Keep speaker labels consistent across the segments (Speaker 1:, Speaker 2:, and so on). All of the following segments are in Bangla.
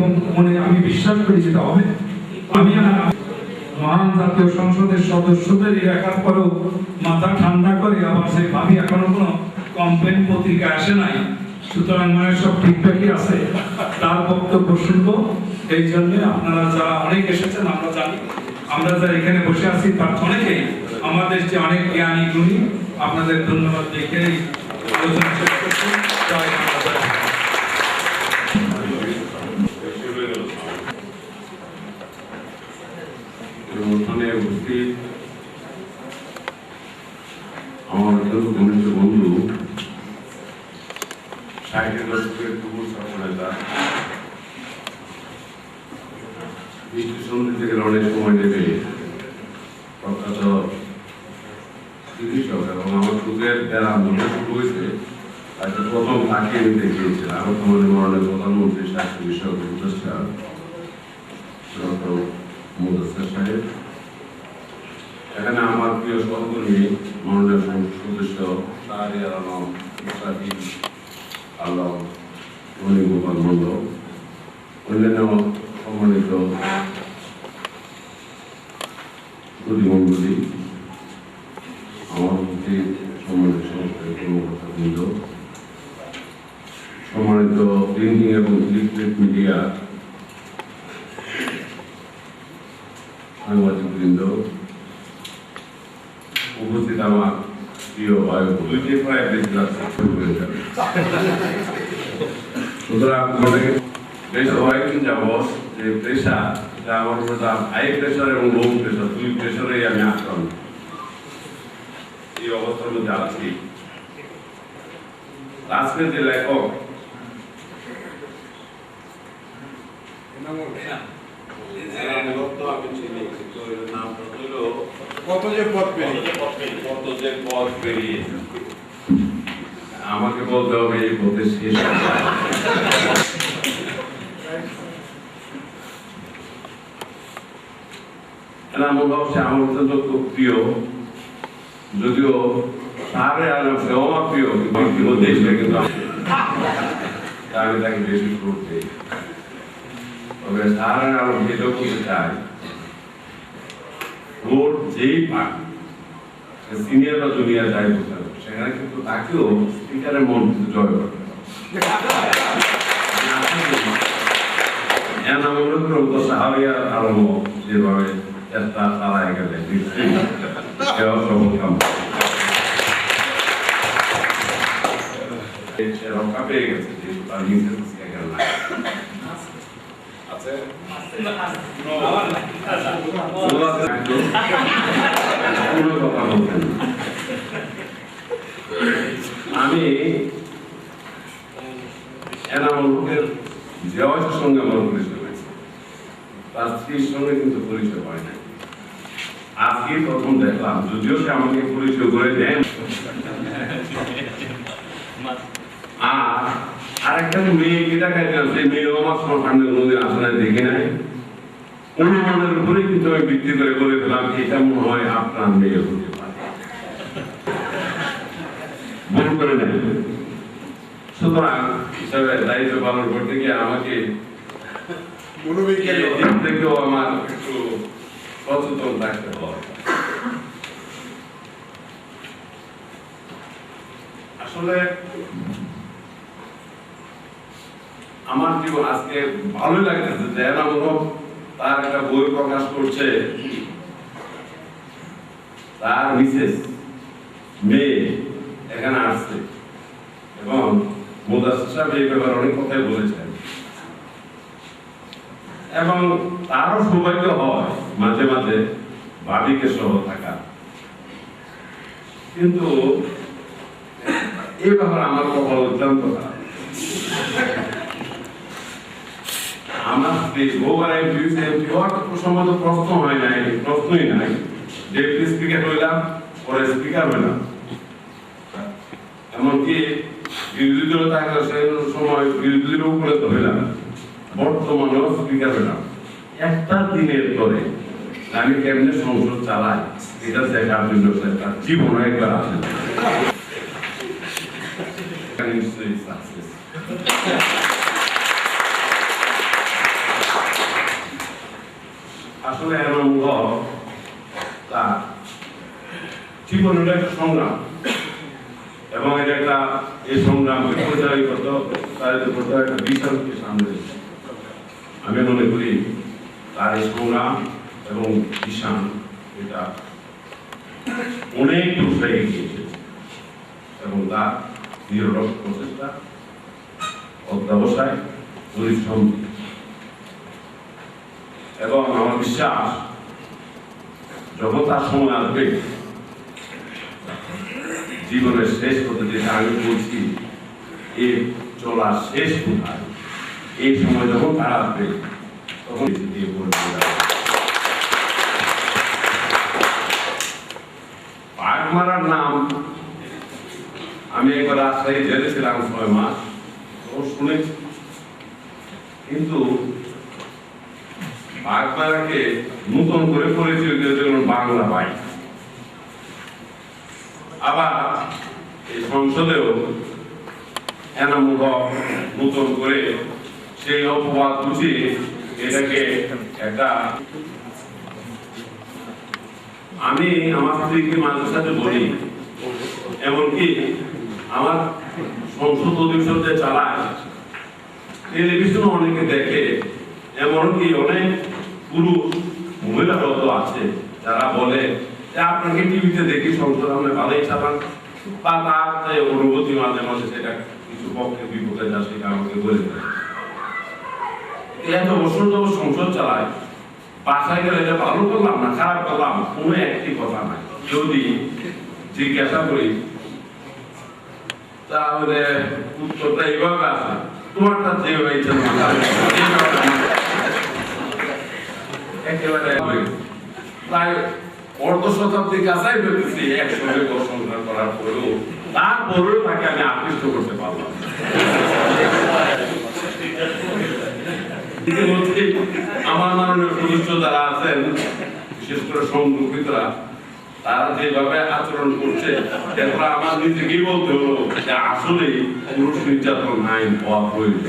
Speaker 1: এবং মনে আমি বিশ্বাস করি যেটা হবে। আমি মহান জাতীয় সংসদের সদস্যদের এলাকার পরেও মাথা ঠান্ডা করে আবার সেই ভাবি এখনও কোনো কমপ্লেন পত্রিকা আসে নাই। সুতরাং মানে সব ঠিকঠাকই আছে। তার বক্তব্য এই জন্য আপনারা যারা অনেক এসেছেন, আমরা জানি। আমরা যারা এখানে বসে আছি, তার অনেকেই আমাদের যে অনেক জ্ঞানী গুণী, আপনাদের ধন্যবাদ দেখে
Speaker 2: দশকের তবু সফলতা থেকে অনেক সময় নেবে প্রখ্যাত চিকিৎসক এবং আমার সুখের যারা আন্দোলন শুরু হয়েছে তাকে প্রথম তাকে আমি দেখিয়েছিলাম বর্তমানে মাননীয় প্রধানমন্ত্রী স্বাস্থ্য বিষয়ক উপদেষ্টা মুদাসের সাহেব এখানে আমার প্রিয় সহকর্মী মাননীয় সদস্য শাহরিয়ার সম্মানিত প্রিন্টিং এবং ইলেকট্রিক মিডিয়া সাংবাদিক বৃন্দ উপস্থিত আমার যাবে সুতরাং বেশ কয়েকদিন যাবৎ যে প্রেশার এটা আমার লো প্রেশার দুই প্রেশারেই আমি আক্রান্ত। এই অবস্থার মধ্যে আছি। আজকের যে লেখক
Speaker 3: কত যে পথ
Speaker 2: পথ আমাকে বলতে হবে এই পথে শেষ কোথায়? এনামুল আমার অত্যন্ত খুব প্রিয়। যদিও সারে আলম সেও তাকে বেশি করতে তবে করতে চাই। ওর যেই পাক সিনিয়র বা জুনিয়র যাই সেখানে কিন্তু তাকেও স্পিকারের মন জয় আলম যেভাবে চেষ্টা চালায় গেলে। সেও সফল রক্ষা পেয়ে গেছে যেহেতু তার নিজের স্পিকার নাই আছে কোনো কথা বলতেন আমি এনামুল হকের জয়ের সঙ্গে আমার পরিচয় হয়েছে। তার স্ত্রীর সঙ্গে কিন্তু পরিচয় হয় না আজকে প্রথম দেখলাম। যদিও সে আমাকে পরিচয় করে দেন আর আরেকটা মেয়ে কি দেখা সেই মেয়েও আমার সামনে কোনোদিন আসলে দেখি নাই। অনুমানের উপরে কিন্তু আমি ভিত্তি করে বলে দিলাম এটা মনে হয় আপনার মেয়ে হতে পারে। ভুল করে নেই। সুতরাং দায়িত্ব পালন করতে গিয়ে আমাকে
Speaker 3: মনোবিজ্ঞানী
Speaker 2: দিক থেকেও আমার একটু সচেতন থাকতে হয় আসলে আমার জীবন আজকে ভালোই লাগতেছে যে এনামুল হক তার একটা বই প্রকাশ করছে। তার মিসেস মেয়ে এখানে আসছে এবং মোদাসির সাহেব এই ব্যাপারে অনেক কথাই বলেছেন। এবং তারও সৌভাগ্য হয় মাঝে মাঝে ভাবিকে সহ থাকা। কিন্তু এই ব্যাপারে আমার কপাল অত্যন্ত আমার স্ত্রী প্রশ্ন হয় নাই, প্রশ্নই নাই। ডেপুটি স্পিকার হইলাম, পরে স্পিকার হইলাম এমনকি বিরোধী দল থাকলে সময় বিরোধীদের উপরে তো হইলাম বর্তমানেও স্পিকার হইলাম। একটা দিনের পরে আমি কেমনে সংসদ চালাই? এটা দেখার জন্য তার জীবন একবার আসে আসলে হক তার জীবনের একটা সংগ্রাম। এবং এটা একটা এই সংগ্রাম পরিচালিত করতে চালিত একটা বিশালকে সামনে। আমি মনে করি তার এই সংগ্রাম এবং কিষান এটা অনেক দূর হয়ে গিয়েছে এবং তার নিরলস প্রচেষ্টা অধ্যবসায় পরিশ্রম। এবং আমার বিশ্বাস, যখন তার সময় আসবে, জীবনের শেষ পথে যেটা আমি বলছি এর চলার শেষ কোথায়? এই সময় যখন তার আসবে, তখন দিয়ে পড়ে যাবে পাক মারার নাম আমি একবার রাজশাহী জেলে ছিলাম ছয় মাস তখন শুনেছি। কিন্তু পাক নতুন করে পরিচয় দিয়েছে কোনো বাংলা পাই আবার এই সংসদেও এনামুল নতুন করে সেই অপবাদ বুঝিয়ে এটাকে একটা আমি আমার স্ত্রীকে মাঝে সাথে বলি, এমনকি আমার সংসদ অধিবেশন যে চালায় টেলিভিশন অনেকে দেখে, এমনকি অনেক পুরুষ মহিলারাও তো আছে, যারা বলে আপনাকে টিভিতে দেখি সংসদ আমরা ভালোই চালান। বা তার অনুভূতি মাঝে মাঝে সেটা কিছু পক্ষে বিপক্ষে যা সেটা আমাকে বলে এত বছর যখন সংসদ চালায়, বাসায় গেলে এটা ভালো করলাম না, খারাপ করলাম, কোনো একটি কথা নাই। যদি জিজ্ঞাসা করি তাহলে উত্তরটা এইভাবে আসে তোমারটা যে হয়েছে একেবারে প্রায় অর্ধ শতাব্দীর কাছাই ফেলতেছি একসঙ্গে প্রশংসা করার পরেও। তারপরেও তাকে আমি আকৃষ্ট করতে পারলাম আমার মাননীয় সদস্য যারা আছেন, বিশেষ করে সংরক্ষিতরা তারা যেভাবে আচরণ করছে, এরপর আমার নিজেকেই বলতে হলো? যে আসলে পুরুষ নির্যাতন হওয়া প্রয়োজন।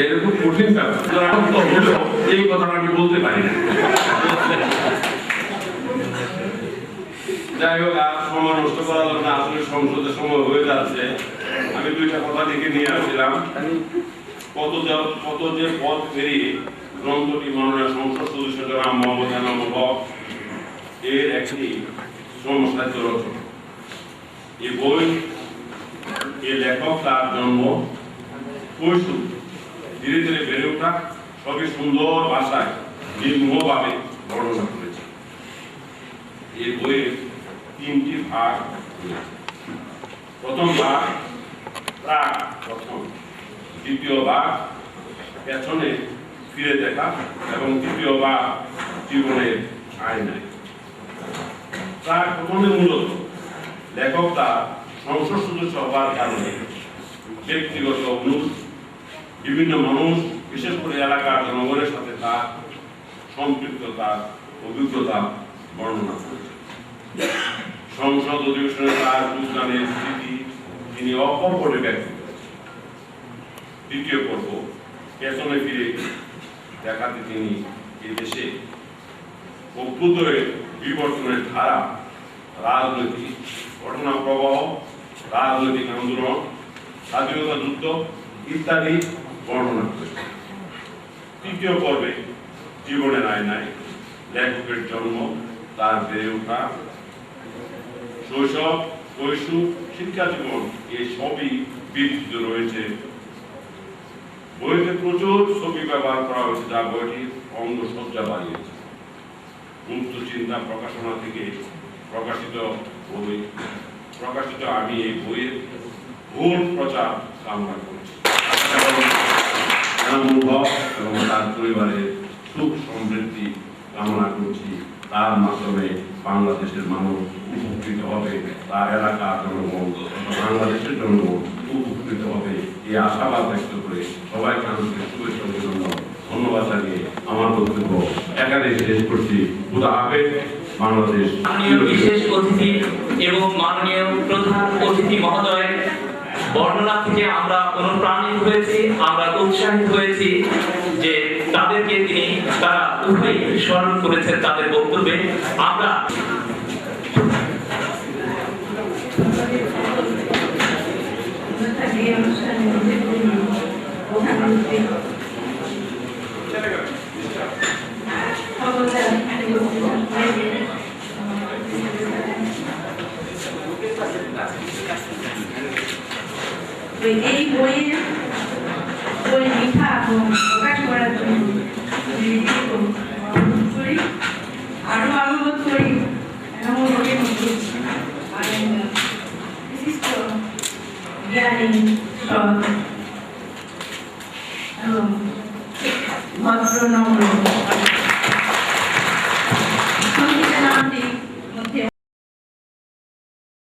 Speaker 2: এরকম কঠিন ব্যাপার। এই কথাটা আমি বলতে পারি না। যাই হোক, আর সময় নষ্ট করা যাবে না আসলে সংসদের সময় হয়ে যাচ্ছে। আমি দুইটা কথা লিখে নিয়ে আসছিলাম। কত কত যে পথ পেরিয়ে গ্রন্থটি মাননীয় সংসদ সদস্য জনাব মোহাম্মদ এনামুল হক এর একটি সমসাহিত্য রচনা। এই বই এর লেখক তার জন্ম কৈশোর ধীরে ধীরে বেড়ে ওঠা সবই সুন্দর ভাষায় নির্মভাবে বর্ণনা করেছে। এই বইয়ের তিনটি ভাগ প্রথম ভাগ, প্রাক প্রথম। দ্বিতীয় ভাগ, পেছনে ফিরে দেখা এবং ভাগ জীবনের আয়নায় প্রাক প্রথমে মূলত লেখক তার সংসদ সদস্য হওয়ার কারণে ব্যক্তিগত অনুষ বিভিন্ন মানুষ, বিশেষ করে এলাকার জনগণের সাথে তার সম্পৃক্ততার অভিজ্ঞতা বর্ণনা সংসদ অধিবেশনে তার যোগদানের স্মৃতি তিনি অকপটে ব্যক্ত করেছেন। দ্বিতীয় পর্ব পেছনে ফিরে দেখাতে তিনি এই দেশে অভ্যুদয়ের বিবর্তনের ধারা, রাজনৈতিক ঘটনা প্রবাহ রাজনৈতিক আন্দোলন, স্বাধীনতা যুদ্ধ ইত্যাদি বর্ণনা করেছেন তৃতীয় পর্বে জীবনের আয়নায় লেখকের জন্ম, তার বেড়ে ওঠা, শৈশব কৈশোর শিক্ষা জীবন এই সবই বিস্তৃত রয়েছে বইতে প্রচুর ছবি ব্যবহার করা হয়েছে, যা বইটির অঙ্গ সজ্জা বাড়িয়েছে। মুক্ত চিন্তা প্রকাশনা থেকে প্রকাশিত বই, প্রকাশিত আমি এই বইয়ের ভুল প্রচার কামনা করছি। এবং তার পরিবারের সুখ সমৃদ্ধি কামনা করছি। তার মাধ্যমে বাংলাদেশের মানুষ উপকৃত হবে তার এলাকার জনগণ, বাংলাদেশের জনগণ উপকৃত হবে। এই আশাবাদ ব্যক্ত করে সবাইকে আন্তরিক শুভেচ্ছা অভিনন্দন, ধন্যবাদ জানিয়ে আমার বক্তব্য এখানে শেষ করছি। খুদা হাফেজ, বাংলাদেশ
Speaker 4: বিশেষ অতিথি এবং মাননীয় প্রধান অতিথি মহোদয়, বর্ণনা থেকে আমরা অনুপ্রাণিত হয়েছি, আমরা উৎসাহিত হয়েছি যে তাদেরকে তিনি তারা উভয়ই স্মরণ করেছেন তাদের বক্তব্যে। আমরা